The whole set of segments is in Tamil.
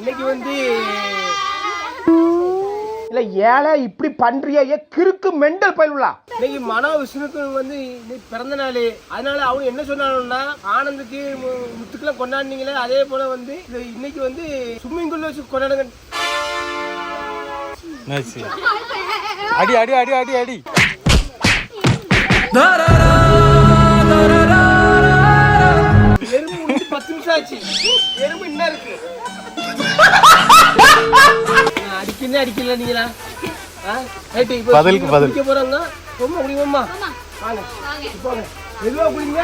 இன்னைக்கு வந்து இல்ல ஏழை இப்படி பண்றியா ஏ கிறுக்கு மெண்டல் பயிலுலா இன்னைக்கு மனோ விஷ்ணுக்கு வந்து பிறந்த நாள். அதனால அவங்க என்ன சொன்னாங்கன்னா ஆனந்துக்கு மு- முத்துக்கெல்லாம் கொண்டாடினீங்களே அதே போல வந்து இது இன்னைக்கு வந்து ஸ்விம்மிங் பூல்ல வச்சு கொண்டாடுங்க. அடி அடி அடி அடி அடி. எறும்பு பத்து நிமிஷம் ஆச்சு. எறும்பு என்ன இருக்கு. அடிக்கல அடிக்கல நீங்களா? பதிலுக்கு பதில். குளிக்க போறாங்க ரொம்ப குடிங்கம்மா வாங்க. போங்க. மெதுவா குடிங்க.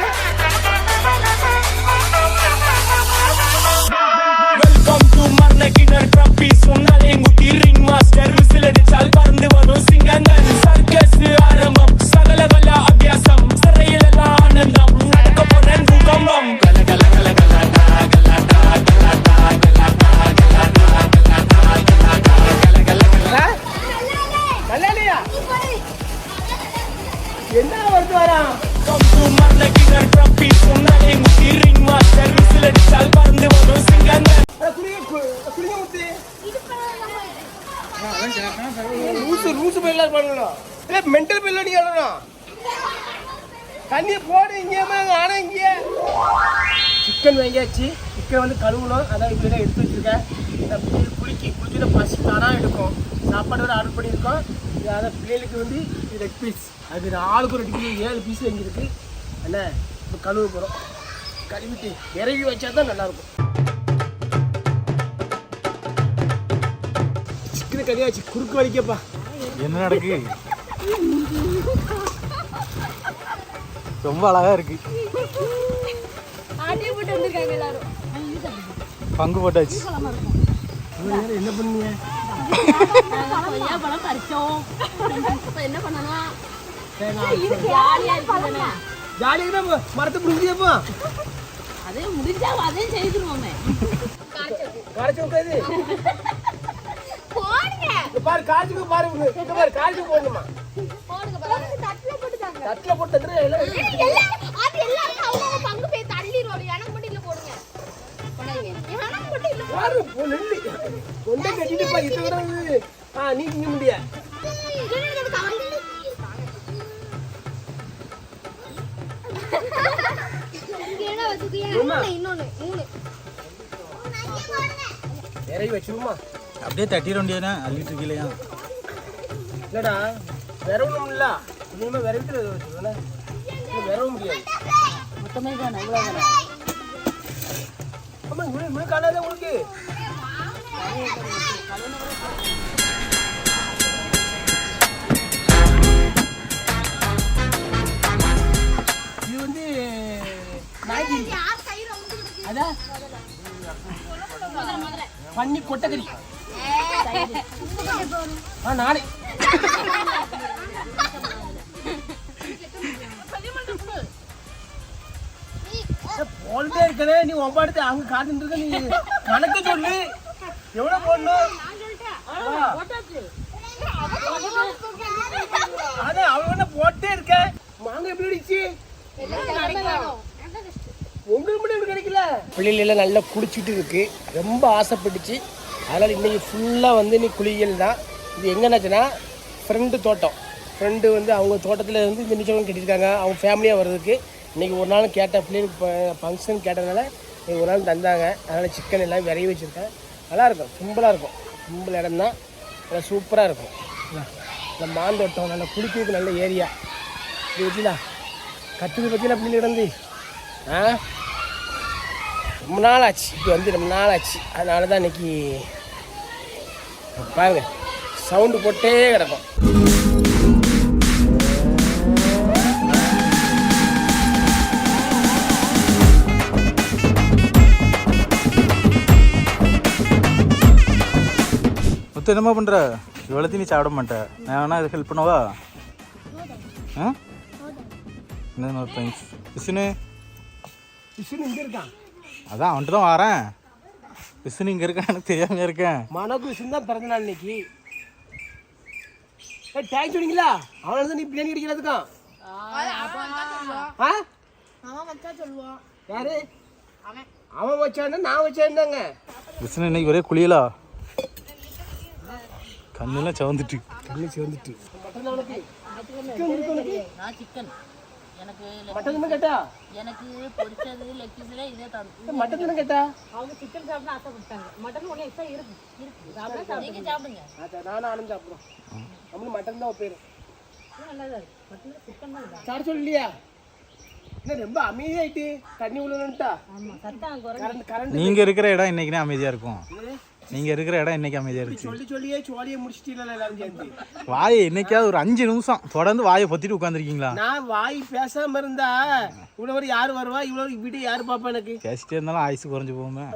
வெல்கம் டு மர்னகினர் ட்ரப்பீஸ் உன்னால் எங்குட்டி ரிங் மாஸ்டர் விசில் அடிச்சால் பறந்து வரும் சிங்கங்கள். சர்க்கஸ் ஆரம்பம். சகல லூசு லூசு பயிலாம் பண்ணணும் ஏ மென்டல் பயில நீ ஆடணும் தண்ணியை போடு இங்கே ஆனால் இங்கே சிக்கன் வாங்கியாச்சு. சிக்கன் வந்து கழுவணும் அதான் இப்படி தான் எடுத்து வச்சுருக்கேன். இந்த குளிக்கி குளிச்சுட்டு பசி தானா எடுக்கும். சாப்பாடு வேறு ஆர்டர் பண்ணியிருக்கோம். இது அதான் பிள்ளைகளுக்கு வந்து ரெட் பீஸ் அது ஆளுக்கு ரெண்டு பீஸ் ஏழு பீஸ் வாங்கியிருக்கு. என்ன இப்போ கழுவு போகிறோம் கழுவிட்டு இறவி வச்சா தான் நல்லாயிருக்கும். கறியாச்சு குறுக்கு வலிக்கப்பா. என்ன நடக்கு? ரொம்ப அழகா இருக்கு. பங்கு போட்டாச்சு என்ன பண்ணீங்க பழம் பறிச்சோம் என்ன பண்ணலாம் ஜாலியாக தான் மரத்தை பிடிச்சியப்பா அதே முடிஞ்சா அதையும் செய்திருவோமே. காய்ச்சி உட்காது பாரு காய்ச்சிக்கு பாரு இங்க பாரு காய்ச்சி போடணுமா தட்டுல போட்டுட்டாங்க. தட்டில் போட்டு தந்துரு, எல்லாம் எடுத்து எல்லாம் அது எல்லாரும் அவங்க பங்கு போய் தள்ளிடுவாங்க எனக்கு மட்டும் இல்ல போடுங்க. எனக்கு மட்டும் இல்ல. பாரு போ நெல்லி. கொண்டே கட்டிட்டு பா இது வர ஆ நீ இங்க முடிய? இன்னொன்னு மூணு இறங்கி வச்சிருமா அப்படியே தட்டிட வேண்டியதுனா அள்ளிட்டு இருக்கலையா இல்லடா விரவணும் இல்ல. இனிமே விரவிட்டு வச்சிருவேன் விரவ முடியாது. மொத்தமே தானே இவ்வளோ தானே? ஆமா இவ்வளவு இவ்வளவு காணாத உங்களுக்கு இது வந்து நாய்க்கு அதான் பண்ணி கொட்டக்கறி ஆ நாளை போல்ட்டே இருக்கனே. நீ ஒம்பாடுத்து அங்க காத்துட்டு இருக்க நீ கணக்கு சொல்லு. எவ்வளவு போடணும்? அதான் அவன் என்ன போட்டே இருக்க. மாங்க எப்படி அடிச்சு உங்களுக்கு மட்டும் கிடைக்கல? பிள்ளைகள் எல்லாம் நல்லா குளிச்சுட்டு இருக்கு. ரொம்ப ஆசைப்பட்டுச்சு. அதனால் இன்றைக்கி ஃபுல்லாக வந்து நீ குளியல் தான். இது எங்கேனாச்சுன்னா ஃப்ரெண்டு தோட்டம். ஃப்ரெண்டு வந்து அவங்க தோட்டத்தில் இருந்து இந்த நிச்சயம் கட்டியிருக்காங்க அவங்க ஃபேமிலியாக வர்றதுக்கு. இன்றைக்கி ஒரு நாள் கேட்ட பிள்ளைங்க ஃபங்க்ஷன் கேட்டதுனால இன்றைக்கி ஒரு நாள் தந்தாங்க. அதனால் சிக்கன் எல்லாம் விரைவி வச்சுருக்கேன். நல்லாயிருக்கும். சிம்பிளாக இருக்கும். சிம்பிள் இடம் தான். நல்லா சூப்பராக இருக்கும். இந்த மாந்தோட்டம் நல்லா குளிக்கிறதுக்கு நல்ல ஏரியா இது வச்சுலா கற்றுக்கு பற்றினா பிள்ளை கிடந்து ஆ? ரொம்ப நாள் ஆச்சு இப்போ வந்து ரொம்ப நாள் ஆச்சு அதனால தான் இன்னைக்கு பாருங்க சவுண்டு போட்டே கிடக்கும். முத்து என்னம்மா பண்ற? இவ்வளோத்தையும் நீ சாப்பிட மாட்டேன். நான் வேணா இது ஹெல்ப் பண்ணவா? ஆ? என்ன தேங்க்ஸ் விஷ்ணு இங்கே இருக்கான். அதான் அவன்கிட்ட தான் வரேன். விசுனு இங்கே இருக்கான் எனக்கு தெரியாம இருக்கேன். மனோக்கு விஷ்ணு தான் பிறந்த நாள் இன்னைக்கு. ஏ தேங்க்ஸ் சொன்னீங்களா அவனால தான் நீ பிரியாணி கிடைக்கிறதுக்கான் ஆ? அவன் வச்சா சொல்லுவான் யாரு? அவன் அவன் வச்சான்னா நான் வச்சேன்னாங்க. விஷ்ணு இன்னைக்கு ஒரே குளியலா? கண்ணெல்லாம் சவந்துட்டு. கண்ணு நான் சிக்கன். எனக்கு மட்டன் தானே கேட்டா? எனக்கு பொரிச்சது லெக் பீஸ்ல இதே தந்து மட்டன் கேட்டா? அவங்க சிக்கன் சாப்பிட ஆசைப்பட்டாங்க. மட்டன் ஒன்று எக்ஸ்ட்ரா இருக்கு. இருக்கு. சாப்பிட நீங்க சாப்பிடுங்க. நானும் ஆனந்த் சாப்பிட்றோம். நம்மளும் மட்டன் தான் பேர் நல்லா தான் இருக்கு மட்டன் சிக்கன் தான் இருக்கு. சார் சொல்லலையா? என்ன ரொம்ப அமைதியாயிட்டு தண்ணி சத்தம் குறை கரண்ட் கரண்ட் நீங்க இருக்கிற இடம் இன்னைக்குனே அமைதியா இருக்கும். நீங்க இருக்கிற இடம் இன்னைக்கு அமைதியா இருக்கு. சொல்லி சொல்லியே சோழியை முடிச்சிட்டீங்களா எல்லாரும் சேர்ந்து. வாயை என்னைக்காவது ஒரு அஞ்சு நிமிஷம் தொடர்ந்து வாயை பொத்திட்டு உட்காந்துருக்கீங்களா நான் வாய் பேசாம இருந்தா இவ்வளவு யாரு வருவா? இவ்வளவு வீடு யாரு பாப்பா எனக்கு? பேசிட்டே இருந்தாலும் ஆயுசு குறைஞ்சு போகுமே.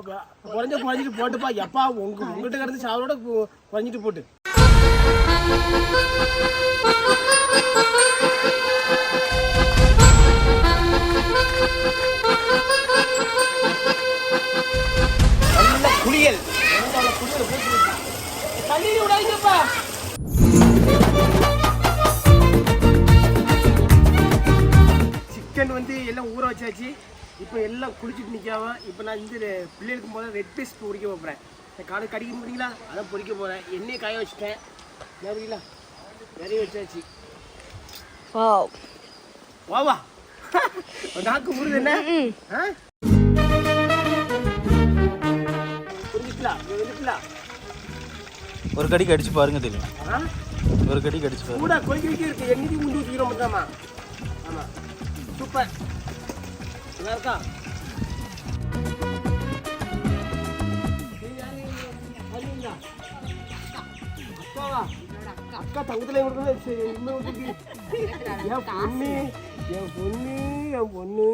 குறைஞ்ச குறைஞ்சிட்டு போட்டுப்பா. எப்பா உங்க உங்ககிட்ட கிடந்து சாவரோட குறைஞ்சிட்டு போட்டு. சிக்கன் வந்து எல்லாம் ஊற வச்சாச்சு. இப்போ எல்லாம் குளிச்சுட்டு நிற்காம இப்போ நான் இந்த பிள்ளைகளுக்கு முதல்ல ரெட் பீஸ் பொரிக்க போகிறேன் இந்த காலை கடிக்க முடியுங்களா அதான் பொரிக்க போகிறேன் எண்ணெயை காய வச்சுட்டேன். நிறையா நிறைய வச்சாச்சு. வா வா. நாக்கு முருது என்ன? ஒரு கடிக்கு அடிச்சு பாருங்க தெரியும்? ஒரு கடிக்கு அடிச்சு பாருங்க. கூட வைக்க இருக்கு. எண்ணெய் முந்தி ஊற்றிக்கிறோம் மொத்தமா சூப்பர் நல்லா இருக்கா அக்கா தங்கத்துல சரி என் பொண்ணு என் பொண்ணு என் பொண்ணு.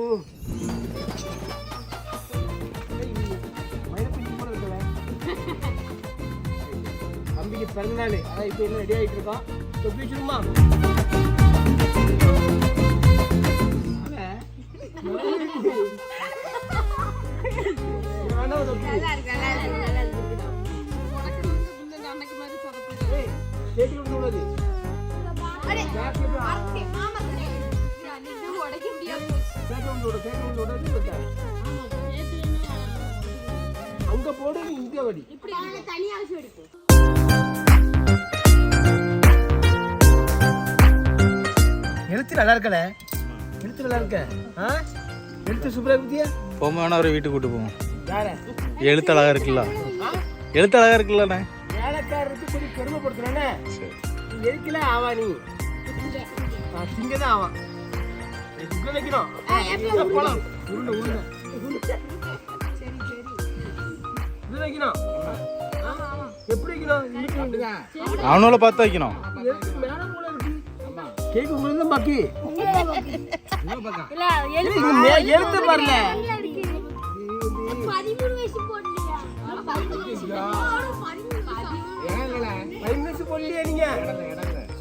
தம்பிக்கு பிறந்த நாள். அதான் இப்போ என்ன ரெடி ஆகிட்டு இருக்கோம்? தொப்பி நீ இங்க வடி தனியாக வச்சு எடுப்போம் எழுத்து நல்லா இருக்கல? எழுத்து நல்லா இருக்க. ஆ? எழுத்து சூப்பரா இருக்கியா போகும்போது வேணா ஒரு வீட்டுக்கு கூட்டு போவோம். எழுத்து அழகா இருக்குல்ல. எழுத்து அழகா இருக்குல்லண்ணே. வேலைக்காரருக்கு கொஞ்சம் பெருமைப்படுத்துறேன்னு சரி. நீ எதுக்குல ஆவா நீ? தான் ஆவான் வைக்கணும் போலாம். உருண்டை உருண்டை. வைக்கணும் எப்படி வைக்கணும் அவனோட பார்த்து வைக்கணும். மேல போல இருக்கு கேக்கு பாக்கி. எழுத்து பாருல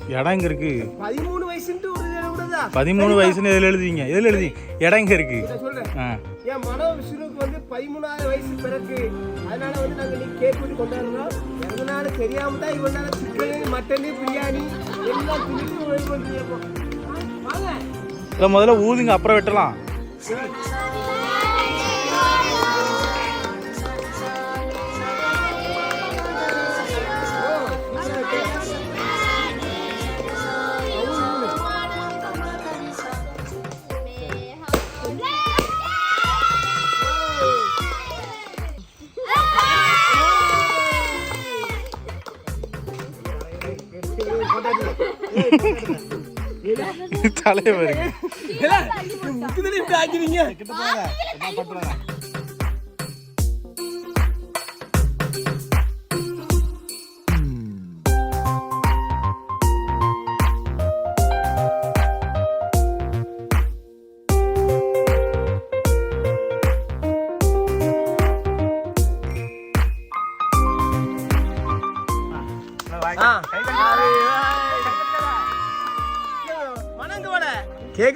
இடம் இங்க இருக்கு? பதிமூணு விடுதா? பதிமூணு வயசுன்னு எதில் எழுதுவீங்க? எதில் எழுதி இடம் இங்க இருக்கு? என் மனோ விஷ்ணுக்கு வந்து பதிமூணாவது வயசு பிறகு அதனால வந்து நாங்கள் நீ கேக் வெட்டி கொண்டாடுறோம் எதனால தெரியாம தான் இவனால சிக்கனு மட்டனு பிரியாணி எல்லாம் திணிச்சு வெயிட் முதல்ல ஊதுங்க அப்புறம் வெட்டலாம் முக்குதலி இப்படி ஆக்கிறீங்க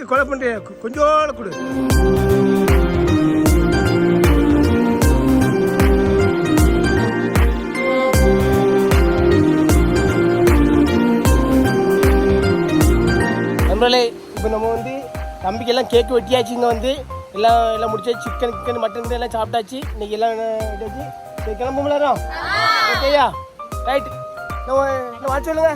கொலை பண்ணுறேன் கொஞ்சோட கொடு. நண்பர்களே இப்போ நம்ம வந்து தம்பிக்கெல்லாம் கேக்கு வெட்டியாச்சு இங்கே வந்து. எல்லாம் எல்லாம் முடிச்சு சிக்கன் சிக்கன் மட்டன் எல்லாம் சாப்பிட்டாச்சு. இன்னைக்கு எல்லாம் இதாச்சு சரி கிளம்பும் ஓகேயா ரைட் நம்ம வாட்ச் சொல்லுங்க.